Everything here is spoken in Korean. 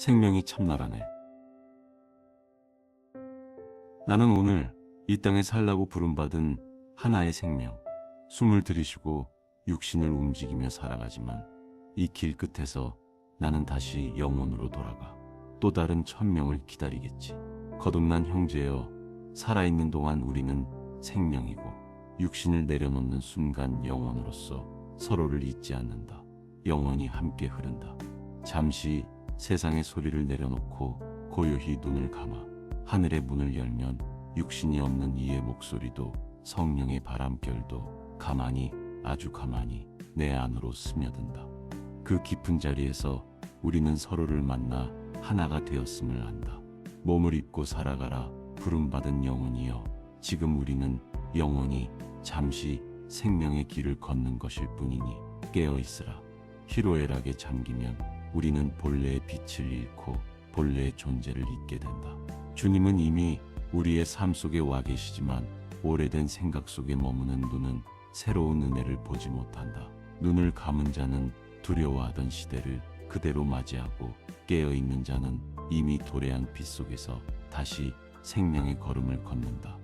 생명이 참나라네. 나는 오늘 이 땅에 살라고 부름받은 하나의 생명, 숨을 들이쉬고 육신을 움직이며 살아가지만 이 길 끝에서 나는 다시 영혼으로 돌아가 또 다른 천명을 기다리겠지. 거듭난 형제여, 살아있는 동안 우리는 생명이고 육신을 내려놓는 순간 영혼으로서 서로를 잊지 않는다. 영원히 함께 흐른다. 잠시 세상의 소리를 내려놓고 고요히 눈을 감아 하늘의 문을 열면 육신이 없는 이의 목소리도 성령의 바람결도 가만히 아주 가만히 내 안으로 스며든다. 그 깊은 자리에서 우리는 서로를 만나 하나가 되었음을 안다. 몸을 입고 살아가라 부름받은 영혼이여 지금 우리는 영원히 잠시 생명의 길을 걷는 것일 뿐이니 깨어 있으라. 희로애락에 잠기면 우리는 본래의 빛을 잃고 본래의 존재를 잊게 된다. 주님은 이미 우리의 삶 속에 와 계시지만 오래된 생각 속에 머무는 눈은 새로운 은혜를 보지 못한다. 눈을 감은 자는 두려워하던 시대를 그대로 맞이하고 깨어 있는 자는 이미 도래한 빛 속에서 다시 생명의 걸음을 걷는다.